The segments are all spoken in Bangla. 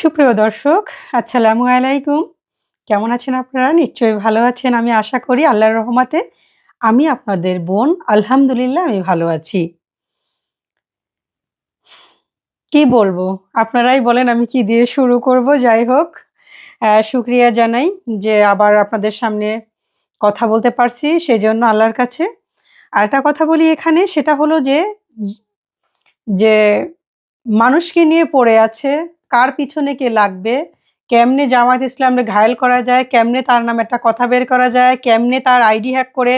সুপ্রিয় দর্শক, আসসালামু আলাইকুম। কেমন আছেন আপনারা? নিশ্চয়ই ভালো আছেন। আমি আশা করি আল্লাহর রহমাতে আমি আপনাদের বোন, আলহামদুলিল্লাহ, আমি ভালো আছি। কি বলব? আপনারাই বলেন আমি কি দিয়ে শুরু করব? যাই হোক শুক্রিয়া জানাই যে আবার আপনাদের সামনে কথা বলতে পারছি সেই জন্য আল্লাহর কাছে। আর একটা কথা বলি এখানে, সেটা হলো যে যে মানুষকে নিয়ে পড়ে আছে কার পিছনে কে লাগবে? কেমনে জামাত ইসলামরে ঘায়েল করা যায়? কেমনে তার নামে একটা কথা বের করা যায়? কেমনে তার আইডি হ্যাক করে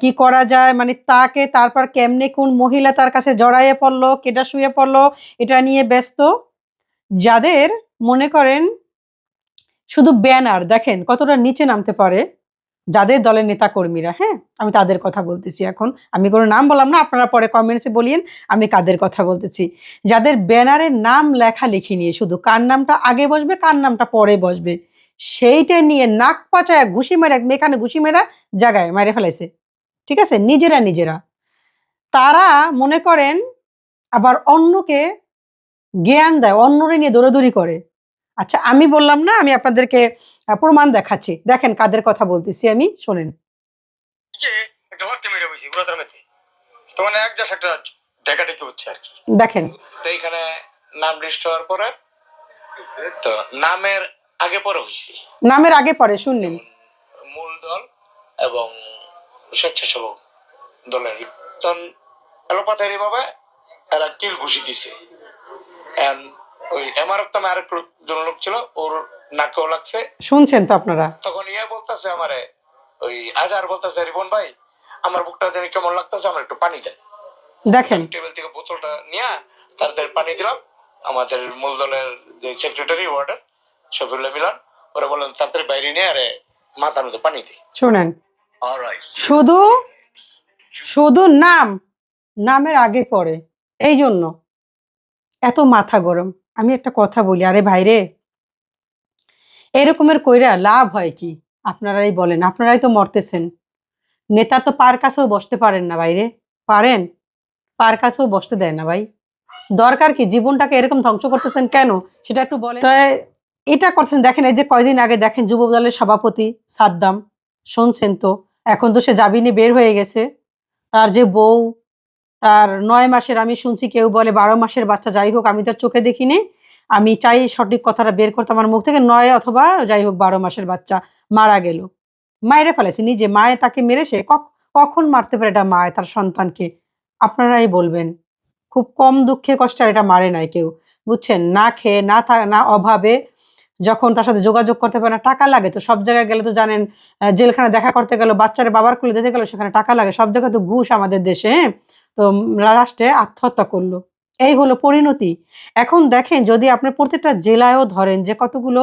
কি করা যায়? মানে তাকে তারপর কেমনে কোন মহিলা তার কাছে জড়াইয়ে পড়ল কেটা শুয়ে পড়ল, এটা নিয়ে ব্যস্ত। যাদের মনে করেন, শুধু ব্যানার, দেখেন কতটা নিচে নামতে পারে। যাদের দলের নেতা কর্মীরা হ্যাঁ? আমি তাদের কথা বলতেছি এখন। আমি কোনো নাম বললাম না, আপনারা পরে কমেন্টসে বলিয়েন, আমি কাদের কথা বলতেছি। যাদের ব্যানারের নাম লেখালেখি নিয়ে, শুধু কার নামটা আগে বসবে, কার নামটা পরে বসবে, সেইটা নিয়ে নাক পাচায়, ঘুষি মেরা এখানে ঘুষি মেরা জায়গায় মেরে ফেলাইছে। ঠিক আছে? নিজেরা নিজেরা। তারা মনে করেন, আবার অন্যকে জ্ঞান দেয়, অন্যরে নিয়ে দৌড়াদৌড়ি করে। আচ্ছা আমি বললাম না আমি আপনাদেরকে প্রমাণ দেখাচ্ছি। দেখেন কাদের কথা বলতেছি আমি শোনেন। মানে দেখেন। তো এইখানে নাম লিস্ট হওয়ার পরে তো নামের আগে পরে হয়েছে নামের আগে পরে শুনলেন। মূল দল এবং স্বেচ্ছাসেবক দলের তখন এলোপাতারি ভাবে এরা কিল ঘুষি দিছে। And ওই এমআরএফ আরেক জন লোক ছিল ওর নাকেও লাগছে। শুনছেন তো আপনারা? তখন ইয়ে বলতেছে আমারে ওই আজার বলতেছে রিপন ভাই আমার বুকটা জানি কেমন লাগতেছে আমার একটু পানি দেন। দেখেন। টেবিল থেকে বোতলটা নিয়ে তাড়াতাড়ি পানি দিলাম। আমাদের মূল দলের যে সেক্রেটারি ওয়ার্ডের শফিউল্লাহ মিলন ওরা বললেন তাড়াতাড়ি বাইরে নিয়ে আরে মাথার মধ্যে পানি দিই শুনেন। শুধু শুধু নাম নামের আগে পরে এই জন্য এত মাথা গরম। আমি একটা কথা বলি আরে ভাইরে। এরকমের কইরা লাভ হয় কি? আপনারাই বলেন আপনারাই তো মরতেছেন। নেতা তো পার কাছেও বসতে পারেন না বাইরে পারেন পার কাছেও বসতে দেয় না ভাই। দরকার কি? জীবনটাকে এরকম ধ্বংস করতেছেন কেন? সেটা একটু বলেন। তো এটা করছেন দেখেন এই যে কয়দিন আগে দেখেন যুব দলের সভাপতি সাদ্দাম শুনছেন তো? এখন তো সে জাবিনে বের হয়ে গেছে। তার যে বউ তার নয় মাসের আমি শুনছি কেউ বলে বারো মাসের বাচ্চা, যাই হোক, আমি তার চোখে দেখিনি। আমি চাই সঠিক কথাটা বের করতে আমার মুখ থেকে, নয় অথবা যাই হোক, বারো মাসের বাচ্চা মারা গেল। মায়েরে ফেলেছে, নিজে মায়ে তাকে মেরে সে কখ- কখন মারতে পারে এটা মায় তার সন্তানকে? আপনারাই বলবেন। খুব কম দুঃখে কষ্টে আর এটা মারে নাই কেউ, বুঝছেন? না খেয়ে, না না অভাবে যখন তার সাথে যোগাযোগ করতে পারে না, টাকা লাগে তো সব জায়গায় গেলে তো জানেন জেলখানে দেখা করতে গেল, বাচ্চারা বাবার কুলে দিতে গেল, সেখানে টাকা লাগে, সব জায়গায় তো ঘুষ আমাদের দেশে হ্যাঁ? তো লাস্টে আত্মহত্যা করল। এই হলো পরিণতি। এখন দেখেন যদি আপনি প্রত্যেকটা জেলায়ও ধরেন যে কতগুলো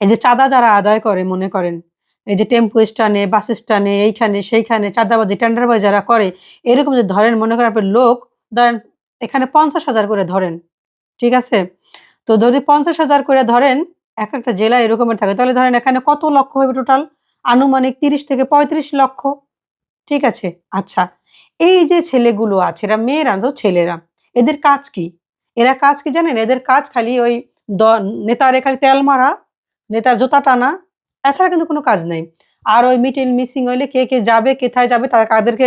এই যে চাঁদা যারা আদায় করে মনে করেন, এই যে টেম্পো স্ট্যান্ডে, বাস স্ট্যান্ডে, এইখানে, সেইখানে, চাঁদাবাজি, টেন্ডারবাজি যারা করে, এরকম যে ধরেন মনে করেন আপনি লোক, ধরেন এখানে পঞ্চাশ হাজার করে ধরেন, ঠিক আছে? তো যদি পঞ্চাশ হাজার করে ধরেন, এক একটা জেলা এরকমের থাকে, তাহলে ধরেন এখানে কত লক্ষ হবে টোটাল আনুমানিক তিরিশ থেকে পঁয়ত্রিশ লক্ষ, ঠিক আছে? আচ্ছা এই যে ছেলেগুলো আছে, এরা মেয়েরা তো ছেলেরা, এদের কাজ কি? এরা কাজ কি জানেন? এদের কাজ খালি ওই নেতারে খালি তেল মারা, নেতার জোতা টানা, এছাড়া কিন্তু কোনো কাজ নেই। আর ওই মিটিং, মিসিং হইলে কে কে যাবে, কোথায় যাবে, তারা কাদেরকে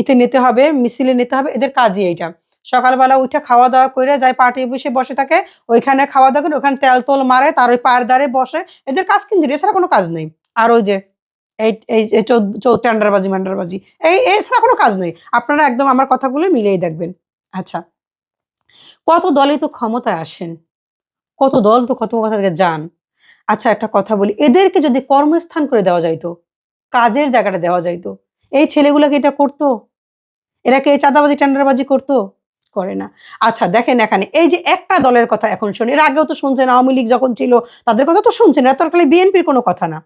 ইতে নিতে হবে, মিছিলে নিতে হবে, এদের কাজই এইটা। সকালবেলা উঠে খাওয়া দাওয়া করে যায় পার্টি বসে বসে থাকে, ওইখানে খাওয়া দাওয়া করে ওখানে তেল তোল মারে, তার ওই পায়ের দ্বারে বসে, এদের কাজ কিন্তু এছাড়া কোনো কাজ নেই। আর ওই যে এই এই এই চৌ টেন্ডারবাজি ম্যান্ডারবাজি এই এছাড়া কোনো কাজ নেই। আপনারা একদম আমার কথাগুলো মিলেই দেখবেন। আচ্ছা। কত দলই তো ক্ষমতায় আসেন? কত দল তো কত কথা থেকে যান? আচ্ছা একটা কথা বলি। এদেরকে যদি কর্মস্থান করে দেওয়া যাইতো, কাজের জায়গাটা দেওয়া যাইতো, এই ছেলেগুলোকে এটা করতো? এরা কি এই চাঁদাবাজি, টেন্ডারবাজি করতো? করে না। আচ্ছা দেখেন এখানে, এই যে একটা দলের কথা এখন শুন, এর আগেও তো শুনছেন, আওয়ামী লীগ যখন ছিল, তাদের কথা তো শুনছেন, এরা তো বিএনপির কোনো কথা না।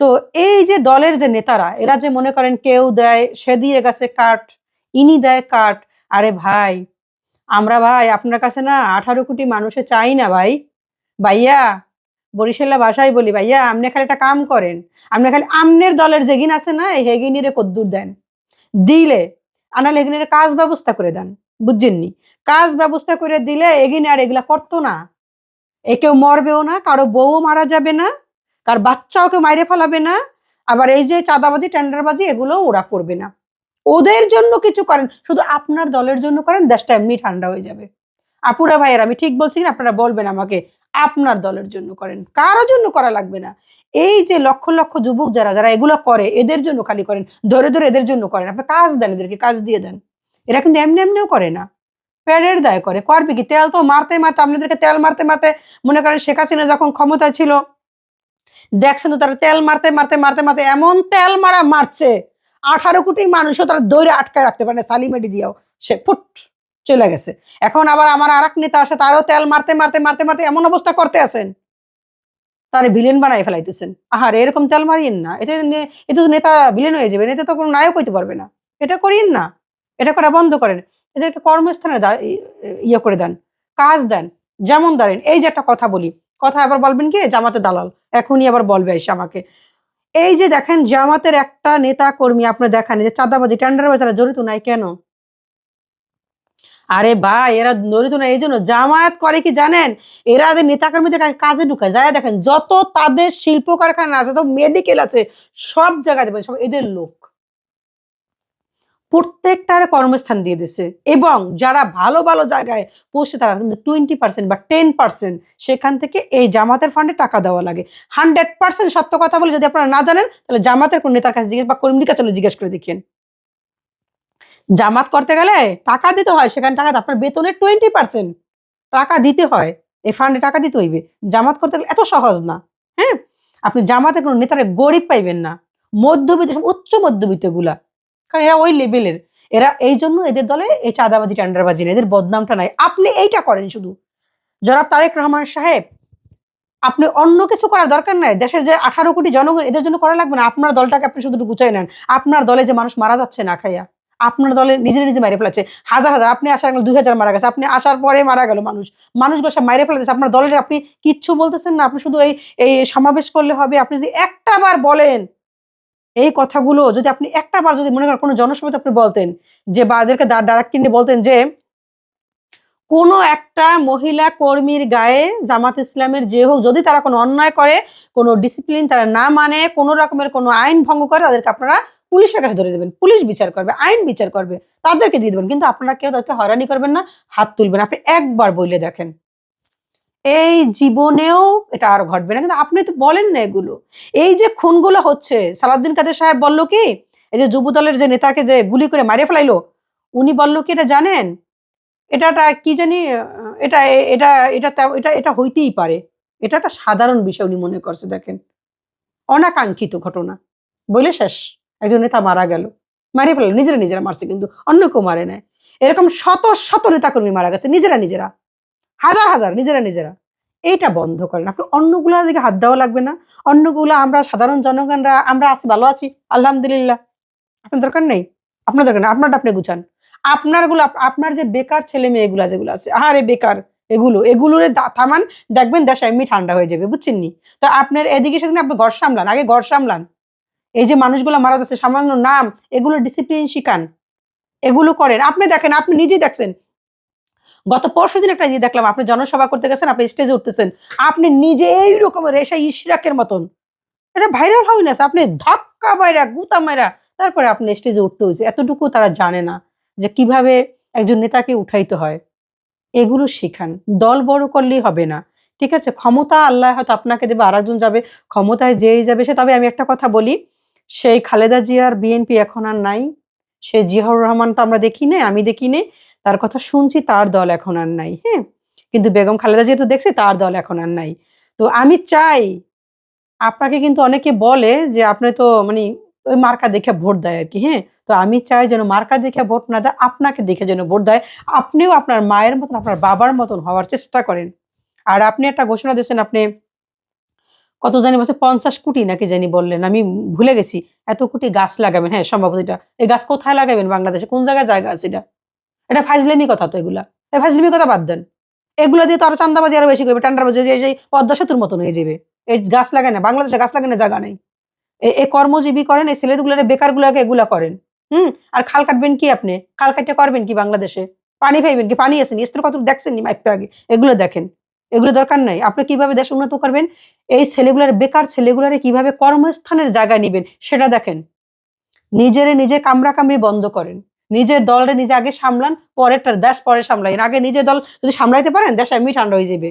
তো এই যে দলের যে নেতারা, এরা যে মনে করেন কেউ দেয়, সে দিয়ে গেছে কাঠ, ইনি দেয় কাঠ। আরে ভাই, আমরা ভাই, আপনার কাছে না আঠারো কোটি মানুষে চাই না ভাই। ভাইয়া বরিশাল্লা ভাষায় বলি, ভাইয়া, আপনি খালি একটা কাম করেন। আপনি খালি আমনের দলের যেগিন আছে না, এই হেগিনিরে কদ্দুর দেন। দিলে, আনালে হেগিনিরে কাজ ব্যবস্থা করে দেন, বুঝছেননি? কাজ ব্যবস্থা করে দিলে এগিনে আর এগুলা করতো না। এ কেউ মরবেও না, কারও বউও মারা যাবে না। কার বাচ্চাও কেউ মাইরে ফেলাবে না, আবার এই যে চাঁদাবাজি, টেন্ডারবাজি এগুলো ওরা করবে না। ওদের জন্য কিছু করেন, শুধু আপনার দলের জন্য করেন, দেশটা এমনি ঠান্ডা হয়ে যাবে। আপুরা ভাইয়ের, আমি ঠিক বলছি কিনা, আপনারা বলবেন আমাকে, আপনার দলের জন্য করেন, কারও জন্য করা লাগবে না। এই যে লক্ষ লক্ষ যুবক যারা যারা এগুলো করে, এদের জন্য খালি করেন, ধরে ধরে এদের জন্য করেন, আপনি কাজ দেন এদেরকে, কাজ দিয়ে দেন। এরা কিন্তু এমনি এমনিও করে না। প্যাডের দায় করে, করবে কি? তেল তো মারতে মারতে, আপনাদেরকে তেল মারতে মারতে, মনে করেন শেখ হাসিনা যখন ক্ষমতা ছিল দেখছেন তো তারা তেল মারতে মারতে মারতে মারতে এমন তেল মারা মারছে। আঠারো কোটি মানুষও তারা দৌড়ে আটকায় রাখতে পারে না। সালিমেডি দিয়েও সে ফুট চলে গেছে। এখন আবার আমার আর এক নেতা আসে, তারও তেল মারতে মারতে মারতে মারতে এমন অবস্থা করতে আছেন। তারে ভিলেন বানাই ফেলাইতেছেন। আহার, এরকম তেল মারিয়েন না। এতে এতে তো নেতা ভিলেন হয়ে যাবে এতে তো কোনো নায়ক হইতে পারবে না। এটা করিয়েন না। এটা করা বন্ধ করেন। এদেরকে কর্মস্থানে ইয়ে করে দেন, কাজ দেন। যেমন ধরেন, এই যে একটা কথা বলি কথা আবার বলবেন কি? জামাতে দালাল। এখনই আবার বলবে এসে আমাকে। এই যে দেখেন, জামাতের একটা নেতা কর্মী আপনি দেখান যে চাঁদাবাজি টেন্ডারবাজি তারা জড়িত নাই কেন? আরে ভাই, এরা জড়িত না এই জন্য জামায়াত করে কি জানেন? এরা নেতাকর্মীদের কাজে ঢুকায়। যায় দেখেন, যত তাদের শিল্প কারখানা আছে, যত মেডিকেল আছে, সব জায়গায় দেবেন সব এদের লোক। প্রত্যেকটার কর্মস্থান দিয়ে দিছে। এবং যারা ভালো ভালো জায়গায় পৌঁছে তারা কিন্তু টোয়েন্টি পার্সেন্ট বা টেন পার্সেন্ট সেখান থেকে এই জামাতের ফান্ডে টাকা দেওয়া লাগে। হান্ড্রেড পার্সেন্ট সত্য কথা বলে যদি আপনারা না জানেন, তাহলে জামাতের কোন নেতার কাছে জিজ্ঞেস বা কর্মীর কাছে জিজ্ঞেস করে দেখেন জামাত করতে গেলে টাকা দিতে হয়, সেখানে টাকা আপনার বেতনের টোয়েন্টি পার্সেন্ট টাকা দিতে হয়। এই ফান্ডে টাকা দিতে হইবে। জামাত করতে গেলে এত সহজ না হ্যাঁ? আপনি জামাতের কোনো নেতারা গরিব পাইবেন না। মধ্যবিত্ত, উচ্চ মধ্যবিত্তগুলা কারণ এরা ওই লেভেলের এরা। এই জন্য এদের দলে এই চাঁদাবাজি, টেন্ডারবাজি নেই, এদের বদনামটা নাই। আপনি এইটা করেন শুধু। জনাব তারেক রহমান সাহেব, আপনি অন্য কিছু করার দরকার নাই। দেশের যে আঠারো কোটি জনগণ, এদের জন্য করা লাগবে না। আপনার দলটাকে আপনি শুধু গুছাই নেন। আপনার দলে যে মানুষ মারা যাচ্ছে না খাইয়া, আপনার দলে নিজে নিজে মেরে ফেলাচ্ছে। হাজার হাজার, আপনি আসার গেলে দুই হাজার মারা গেছে। আপনি আসার পরে মারা গেল মানুষ। মানুষগুলো সব মাইরে ফেলাচ্ছে আপনার দলের আপনি কিচ্ছু বলতেছেন না। আপনি শুধু এই এই সমাবেশ করলে হবে। আপনি যদি একটা বার বলেন এই কথাগুলো যদি আপনি একটা বার যদি মনে করেন কোনো জনসভাতে আপনি বলতেন যে বা এদেরকে ডাইরেক্ট কিনে বলতেন যে কোনো একটা মহিলা কর্মীর গায়ে জামাত ইসলামের যে হোক, যদি তারা কোনো অন্যায় করে, কোনো ডিসিপ্লিন তারা না মানে কোনো রকমের কোনো আইন ভঙ্গ করে, তাদেরকে আপনারা পুলিশের কাছে ধরে দেবেন। পুলিশ বিচার করবে, আইন বিচার করবে, তাদেরকে দিয়ে দেবেন। কিন্তু আপনারা কেউ তাদেরকে হয়রানি করবেন না, হাত তুলবেন। আপনি একবার বলে দেখেন। এই জীবনেও এটা আর ঘটবে না। কিন্তু আপনি তো বলেন না এগুলো। এই যে খুনগুলো হচ্ছে সালাদ্দিন কাদের সাহেব বলল কি, এই যে যুব দলের যে নেতাকে যে গুলি করে মারিয়ে ফেলাইলো, উনি বলল কি, এটা জানেন? এটা একটা কি জানি, এটা এটা এটা এটা এটা হইতেই পারে। এটা একটা সাধারণ বিষয় উনি মনে করছে, দেখেন। অনাকাঙ্ক্ষিত ঘটনা। বলে শেষ। একজন নেতা মারা গেল। মারিয়ে ফেলল নিজেরা নিজেরা মারছে কিন্তু, অন্য কেউ মারে নাই। এরকম শত শত নেতাকর্মী মারা গেছে। নিজেরা নিজেরা। হাজার হাজার, নিজেরা নিজেরা। এইটা বন্ধ করেন। আপনি অন্যগুলা দিকে হাত দেওয়া লাগবে না। অন্যগুলো আমরা সাধারণ জনগণরা, আমরা আছি, ভালো আছি, আলহামদুলিল্লাহ। আপনার দরকার নেই? আপনার দরকার নেই। আপনারটা আপনি গুছান। আপনারগুলো আপনার যে বেকার ছেলে মেয়ে এগুলা যেগুলো আছে, আহারে বেকার, এগুলো এগুলো থামান, দেখবেন দেশ এমনি ঠান্ডা হয়ে যাবে বুঝছেন নি তো আপনার এদিকে সেদিন আপনি ঘর সামলান, আগে ঘর সামলান। এই যে মানুষগুলো মারা যাচ্ছে, সামান্য নাম, এগুলো ডিসিপ্লিন শিখান। এগুলো করেন। আপনি দেখেন, আপনি নিজেই দেখছেন গত পরশু দিন একটা ইয়ে দেখলাম, আপনি জনসভা করতে গেছেন, আপনি স্টেজে উঠতেছেন। আপনি নিজে এই রকমের এসে ইশরাকের মতন। এটা ভাইরাল হয় না আপনি ধাক্কা মাইরা, গুতা মাইরা, তারপরে আপনি স্টেজে উঠতে হয়েছে এতটুকু তারা জানে না যে কীভাবে একজন নেতাকে উঠাইতে হয়। এগুলো শিখান। দল বড় করলেই হবে না। ঠিক আছে? ক্ষমতা আল্লাহ হয়তো আপনাকে দেবে আর একজন যাবে, ক্ষমতায় যেই যাবে সে। তবে আমি একটা কথা বলি, সেই খালেদা জিয়ার বিএনপি এখন আর নাই। সে জিয়াউর রহমান তো আমরা দেখি নে আমি দেখি নে তার কথা শুনছি, তার দল এখন আর নাই হ্যাঁ? কিন্তু বেগম খালেদা যেহেতু দেখছি, তার দল এখন আর নাই। তো আমি চাই, আপনাকে কিন্তু অনেকে বলে যে আপনি তো মানে ওই মার্কা দেখে ভোট দেয় আর কি হ্যাঁ? তো আমি চাই যেন মার্কা দেখে ভোট না দেয়, আপনাকে দেখে যেন ভোট দেয়। আপনিও আপনার মায়ের মতন, আপনার বাবার মতন হওয়ার চেষ্টা করেন। আর আপনি একটা ঘোষণা দিয়েছেন, আপনি কত জানি বলছে পঞ্চাশ কোটি নাকি জানি বললেন, আমি ভুলে গেছি। এত কোটি গাছ লাগাবেন হ্যাঁ সম্ভবত এটা। এই গাছ কোথায় লাগাবেন বাংলাদেশে? কোন জায়গায় জায়গা আছে এটা? এটা ফাইজলেমি কথা তো এগুলা। এই ফাইজলেমি কথা বাদ দেন। এগুলো দিয়ে তো আরও চান্দাবাজি আরও বেশি করবে, টান্ডাবাজি সেই পদ্মা সেতুর মতন হয়ে যাবে। এই গাছ লাগায় না, বাংলাদেশে গাছ লাগানোর জায়গা নেই। এই কর্মজীবী করেন, এই ছেলেগুলোর বেকার গুলাকে এগুলা করেন। হুম? আর খাল কাটবেন কি আপনি? খাল কাটতে করবেন কি বাংলাদেশে? পানি পাইবেন কি? পানি আছে স্ত্রী কত দেখছেন আগে। এগুলো দেখেন। এগুলো দরকার নাই। আপনি কীভাবে দেশ উন্নত করবেন? এই ছেলেগুলার, বেকার ছেলেগুলারে কীভাবে কর্মস্থানের জায়গা নেবেন, সেটা দেখেন। নিজেরে নিজে কামড়া কামড়ি বন্ধ করেন। নিজের দলটা নিজে আগে সামলান পরেরটা দেশ পরে সামলাইন আগে নিজের দল যদি সামলাইতে পারেন, দেশ এমনি ঠান্ডা হয়ে যাবে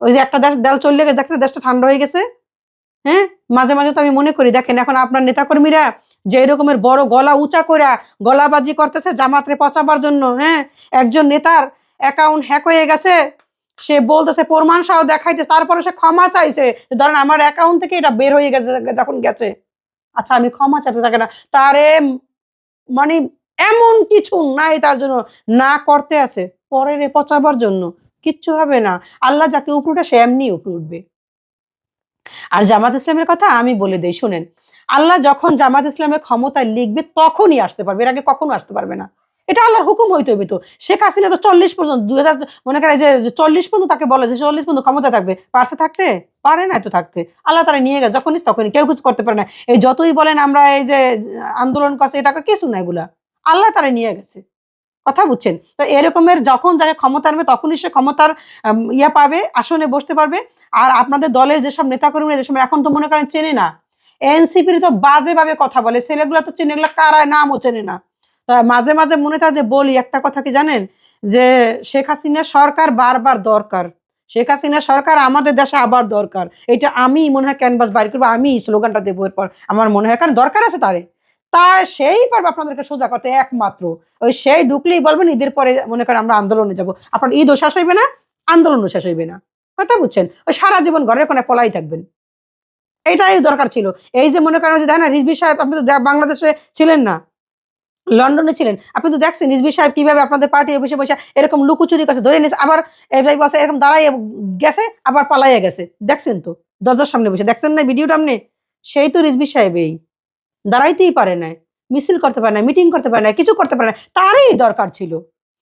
ওই যে একটা দেশ দল চললে গেছে, দেখেন দেশটা ঠান্ডা হয়ে গেছে। হ্যাঁ? মাঝে মাঝে তো আমি মনে করি, দেখেন এখন আপনার নেতাকর্মীরা যে এরকমের বড় গলা উঁচা করে গলাবাজি করতেছে জামাতরে পচাবার জন্য হ্যাঁ? একজন নেতার অ্যাকাউন্ট হ্যাক হয়ে গেছে, সে বলতেছে, প্রমাণ সহ দেখাইতে তারপরে সে ক্ষমা চাইছে। ধরেন আমার অ্যাকাউন্ট থেকে এটা বের হয়ে গেছে, যখন গেছে। আচ্ছা আমি ক্ষমা চাইতে থাকে না। তারে মানে এমন কিছু নাই তার জন্য না করতে আছে, পরের পচাবার জন্য। কিচ্ছু হবে না। আল্লাহ যাকে উপরে সে এমনি উপরে উঠবে। আর জামাত ইসলামের কথা আমি বলে দিই, শুনেন। আল্লাহ যখন জামাত ইসলামের ক্ষমতায় লিখবে, তখনই আসতে পারবে। এর আগে কখনো আসতে পারবে না। এটা আল্লাহর হুকুম হইতে হবে তো। শেখ হাসিনা তো চল্লিশ পর্যন্ত, দুই হাজার, মনে করে যে চল্লিশ পর্যন্ত তাকে বলে যে, চল্লিশ পর্যন্ত ক্ষমতা থাকবে। পারছে থাকতে? পারে না তো থাকতে। আল্লাহ তারা নিয়ে গেছে। যখনই, তখনই। কেউ কিছু করতে পারে না। এই যতই বলেন আমরা এই যে আন্দোলন করছে এটা কিছু না এগুলা। আল্লাহ তারা নিয়ে গেছে। কথা বুঝছেন? তো এরকমের যখন যাকে ক্ষমতা আনবে, তখনই সে ক্ষমতার ইয়া পাবে, আসনে বসতে পারবে। আর আপনাদের দলের যেসব নেতাকর্মীরা, যেসব এখন তো মনে করেন চেনে না, এনসিপির তো বাজেভাবে কথা বলে। ছেলেগুলো তো চেনে এগুলো কারা নামও চেনে না। মাঝে মাঝে মনে চায় যে, বলি একটা কথা কি জানেন? যে, শেখ হাসিনা সরকার বারবার দরকার। শেখ হাসিনা সরকার আমাদের দেশে আবার দরকার। এটা আমি মনে হয় ক্যানভাস বাইর করব আমি স্লোগানটা দেবো এরপর। আমার মনে হয়, কারণ দরকার আছে তারে। তা সেই পারবে আপনাদেরকে সোজা করতে একমাত্র। ওই সেই ঢুকলেই বলবেন, ঈদের পরে মনে করেন আমরা আন্দোলনে যাব। আপনার ঈদও শেষ হইবে না, আন্দোলনও শেষ হইবে না। কথা বুঝছেন? ওই সারা জীবন ঘরের কোনে পলাই থাকবেন। এইটাই দরকার ছিল। এই যে মনে করেন যে, দেখেন না, রিজভি সাহেব আপনি তো বাংলাদেশে ছিলেন না, লন্ডনে ছিলেন। আপনি তো দেখছেন রিজবি সাহেব কীভাবে আপনাদের পার্টি অফিসে বসে এরকম লুকোচুরি কাছে ধরে নিয়েছে, আবার বসে, এরকম দাঁড়াইয়ে গেছে, আবার পালাইয়া গেছে। দেখছেন তো? দরজার সামনে বসে। দেখছেন না ভিডিওটা আপনি? সেই তো রিজবি সাহেব এই দাঁড়াইতেই পারে না মিছিল করতে পারে না মিটিং করতে পারে না কিছু করতে পারে না তারই দরকার ছিল।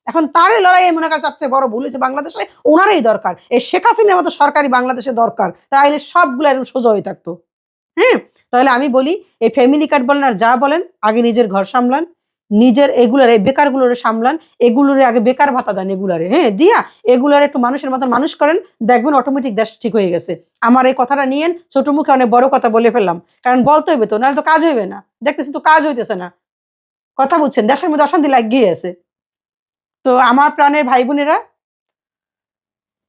এখন তারই লড়াই মনে করে সবচেয়ে বড় ভুল হয়েছে বাংলাদেশে, ওনারই দরকার। এই শেখ হাসিনার মতো সরকারি বাংলাদেশে দরকার, তাহলে সবগুলো এরকম সোজা হয়ে থাকতো। হ্যাঁ? তাহলে আমি বলি, এই ফ্যামিলি কার্ড বলেন আর যা বলেন, আগে নিজের ঘর সামলান নিজের এগুলার, বেকারগুলোরে সামলান, এগুলোরে আগে বেকার ভাতা দেন এগুলারে। হ্যাঁ দিয়া এগুলার একটু মানুষের মতন মানুষ করেন, দেখবেন অটোমেটিক দেশ ঠিক হয়ে গেছে। আমার এই কথাটা নিয়েন, ছোট মুখে অনেক বড় কথা বলে ফেললাম। কারণ বলতে হইবে তো, নাহলে তো কাজ হইবে না। দেখতেছি তো কাজ হইতেছে না। কথা বুঝছেন? দেশের মধ্যে অশান্তি লাগিয়ে আছে। তো আমার প্রাণের ভাই বোনেরা,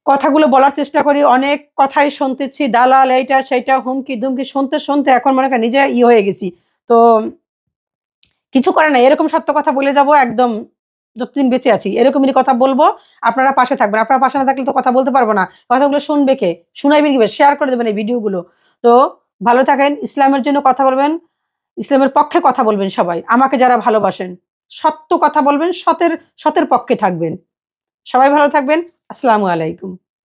কথাগুলো বলার চেষ্টা করি। অনেক কথাই শুনতেছি, দালাল, এইটা, সেইটা হুমকি দুমকি শুনতে শুনতে এখন মনে করেন নিজে ই হয়ে গেছি। তো কিছু করে না, এরকম সত্য কথা বলে যাব, একদম যতদিন বেঁচে আছি, এরকমই কথা বলব, আপনারা পাশে থাকবেন, আপনারা পাশে না থাকলে তো কথা বলতে পারব না, কথাগুলো শুনবে কে? শুনাইবেন কি শেয়ার করে দেবেন এই ভিডিওগুলো। তো ভালো থাকেন, ইসলামের জন্য কথা বলবেন, ইসলামের পক্ষে কথা বলবেন সবাই, আমাকে যারা ভালোবাসেন, সত্য কথা বলবেন, সতের সতের পক্ষে থাকবেন। সবাই ভালো থাকবেন, আসসালামু আলাইকুম।